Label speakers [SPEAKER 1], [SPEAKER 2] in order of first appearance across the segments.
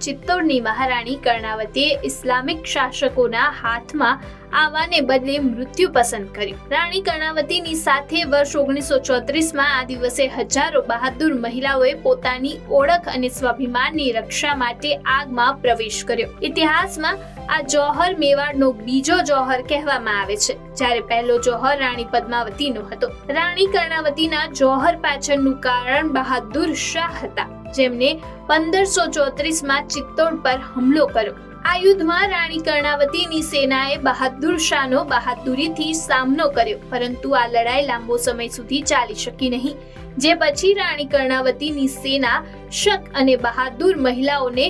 [SPEAKER 1] ચિત્તોડની મહારાણી કર્ણાવતીએ ઇસ્લામિક શાસકોના હાથમાં આવવાને બદલે મૃત્યુ પસંદ કર્યું. રાણી કર્ણાવતીની સાથે વર્ષ ઓગણીસો ચોત્રીસમાં આ દિવસે હજારો બહાદુર મહિલાઓએ પોતાની ઓળખ અને સ્વાભિમાનની રક્ષા માટે આગમાં પ્રવેશ કર્યો. ઇતિહાસમાં આ જોહર મેવાડનો બીજો જોહર કહેવામાં આવે છે. જ્યારે પહેલો જોહર રાણી પદ્માવતીનો હતો. રાણી કર્ણાવતીના જોહર પાછળનું કારણ બહાદુર શાહ હતા. જેમને પંદરસો ચોત્રીસમાં ચિત્તોડ પર હુમલો કર્યો. આ યુદ્ધમાં રાણી કર્ણાવતીની સેનાએ બહાદુર શાહનો બહાદુરીથી સામનો કર્યો, પરંતુ આ લડાઈ લાંબો સમય સુધી ચાલી શકી નહીં. જે પછી રાણી કર્ણાવતીની સેના શક અને બહાદુર મહિલાઓને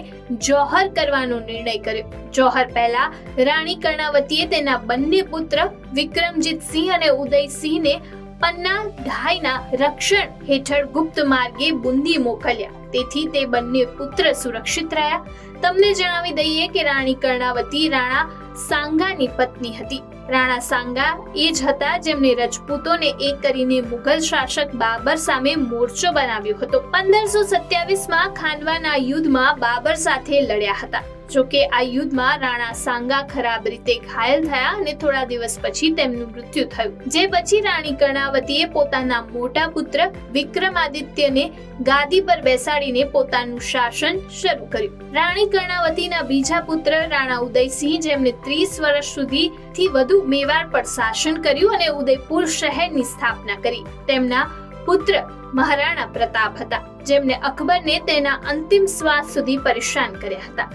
[SPEAKER 1] જોહર કરવાનો નિર્ણય કર્યો. જોહર પહેલા રાણી કર્ણાવતીએ તેના બંને પુત્ર વિક્રમજીત સિંહ અને ઉદયસિંહને પન્ના ઢાઈના રક્ષણ હેઠળ ગુપ્ત માર્ગે બુંદી મોકલ્યા. તેથી તે બંને પુત્ર સુરક્ષિત રહ્યા. તમને જણાવી દઈએ કે રાણી કર્ણાવતી રાણા સાંગાની પત્ની હતી. રાણા સાંગા એ જ હતા જેમને રજપૂતોને એક કરીને મુઘલ શાસક બાબર સામે મોરચો બનાવ્યો હતો. પંદરસો સત્યાવીસમાં ખાનવાના યુદ્ધમાં બાબર સાથે લડ્યા હતા. જોકે આ યુદ્ધમાં રાણા સાંગા ખરાબ રીતે ઘાયલ થયા અને થોડા દિવસ પછી તેમનું મૃત્યુ થયું. જે પછી રાણી કર્ણાવતીએ પોતાના મોટા પુત્ર વિક્રમાદિત્યને ગાદી પર બેસાડીને પોતાનું શાસન શરૂ કર્યું. રાણી કર્ણાવતીના બીજા પુત્ર રાણા ઉદયસિંહ જેમને ત્રીસ વર્ષ સુધી થી વધુ મેવાડ પર શાસન કર્યું અને ઉદયપુર શહેરની સ્થાપના કરી. તેમના પુત્ર મહારાણા પ્રતાપ હતા, જેમને અકબરને તેના અંતિમ શ્વાસ સુધી પરેશાન કર્યા હતા.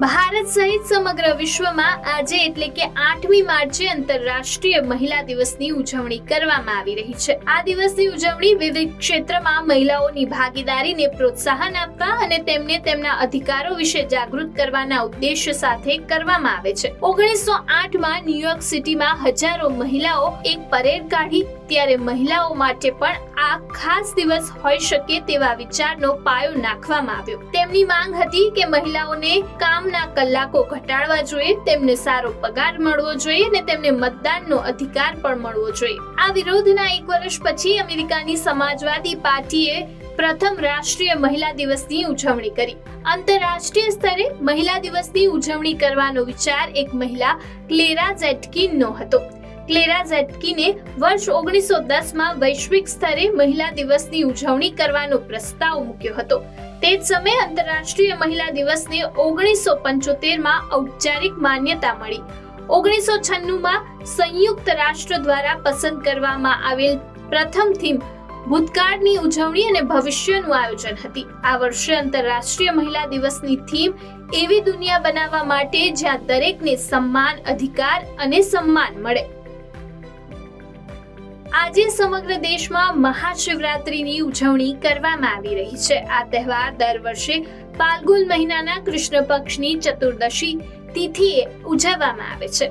[SPEAKER 1] ભારત સહિત સમગ્ર વિશ્વમાં આજે એટલે કે આઠમી માર્ચે આંતરરાષ્ટ્રીય મહિલા દિવસની ઉજવણી કરવામાં આવી રહી છે. આ દિવસની ઉજવણી વિવિધ ક્ષેત્રમાં મહિલાઓની ભાગીદારીને પ્રોત્સાહન આપવા અને તેમને તેમના અધિકારો વિશે જાગૃત કરવાના ઉદ્દેશ્ય સાથે કરવામાં આવે છે. ઓગણીસો આઠમાં ન્યુયોર્ક સિટીમાં હજારો મહિલાઓ એક પરેડ કાઢી, ત્યારે મહિલાઓ માટે પણ આ ખાસ દિવસ હોઈ શકે તેવા વિચારનો પાયો નાખવામાં આવ્યો. તેમની માંગ હતી કે મહિલાઓને કામના કલાકો ઘટાડવા જોઈએ, તેમને સારો પગાર મળવો જોઈએ અને તેમને મતદાનનો અધિકાર પણ મળવો જોઈએ. આ વિરોધના એક વર્ષ પછી અમેરિકાની સમાજવાદી પાર્ટીએ પ્રથમ રાષ્ટ્રીય મહિલા દિવસની ઉજવણી કરી. આંતરરાષ્ટ્રીય સ્તરે મહિલા દિવસની ઉજવણી કરવાનો વિચાર એક મહિલા ક્લેરા ઝેટકિનનો હતો. ક્લેરા ઝેટકીને વર્ષ ઓગણીસો દસમાં વૈશ્વિક સ્તરે મહિલા દિવસની ઉજવણી કરવાનો પ્રસ્તાવ મૂક્યો હતો. તે જ સમયે આંતરરાષ્ટ્રીય મહિલા દિવસને ઓગણીસો પંચોતેરમાં ઔપચારિક માન્યતા મળી. ઓગણીસો છન્નુંમાં સંયુક્ત રાષ્ટ્ર દ્વારા પસંદ કરવામાં આવેલ પ્રથમ થીમ ભૂતકાળની ઉજવણી અને ભવિષ્યનું આયોજન હતી. આ વર્ષે આંતરરાષ્ટ્રીય મહિલા દિવસની થીમ એવી દુનિયા બનાવવા માટે જ્યાં દરેકને સન્માન, અધિકાર અને સન્માન મળે. આજે સમગ્ર દેશમાં મહાશિવરાત્રિની ઉજવણી કરવામાં આવી રહી છે. આ તહેવાર દર વર્ષે ફાલ્ગુન મહિનાના કૃષ્ણ પક્ષની ચતુર્દશી તિથિએ ઉજવવામાં આવે છે.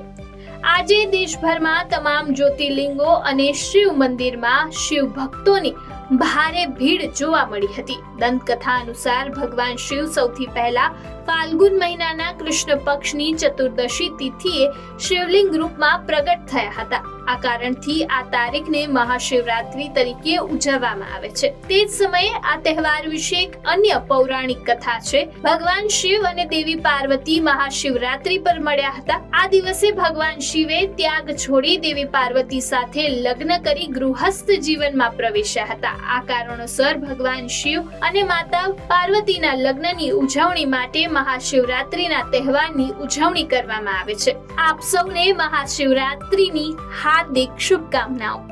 [SPEAKER 1] આજે દેશભરમાં તમામ જ્યોતિર્લિંગો અને શિવ મંદિરમાં શિવ ભક્તોની ભારે ભીડ જોવા મળી હતી. દંતકથા અનુસાર ભગવાન શિવ સૌથી પહેલા ફાલ્ગુન મહિનાના કૃષ્ણ પક્ષની ચતુર્દશી તિથિએ શિવલિંગ રૂપમાં પ્રગટ થયા હતા. આ કારણથી આ તારીખને મહાશિવરાત્રી તરીકે ઉજવવામાં આવે છે. તે જ સમયે આ તહેવાર વિશે એક અન્ય પૌરાણિક કથા છે. ભગવાન શિવ અને દેવી પાર્વતી મહાશિવરાત્રી પર મળ્યા હતા. આ દિવસે ભગવાન શિવે ત્યાગ છોડી દેવી પાર્વતી સાથે લગ્ન કરી ગૃહસ્થ જીવનમાં પ્રવેશ્યા હતા. આ કારણોસર ભગવાન શિવ અને માતા પાર્વતીના લગ્નની ઉજવણી માટે મહાશિવરાત્રીના તહેવારની ઉજવણી કરવામાં આવે છે. આપ સૌને મહાશિવરાત્રીની હાર્દિક શુભકામનાઓ.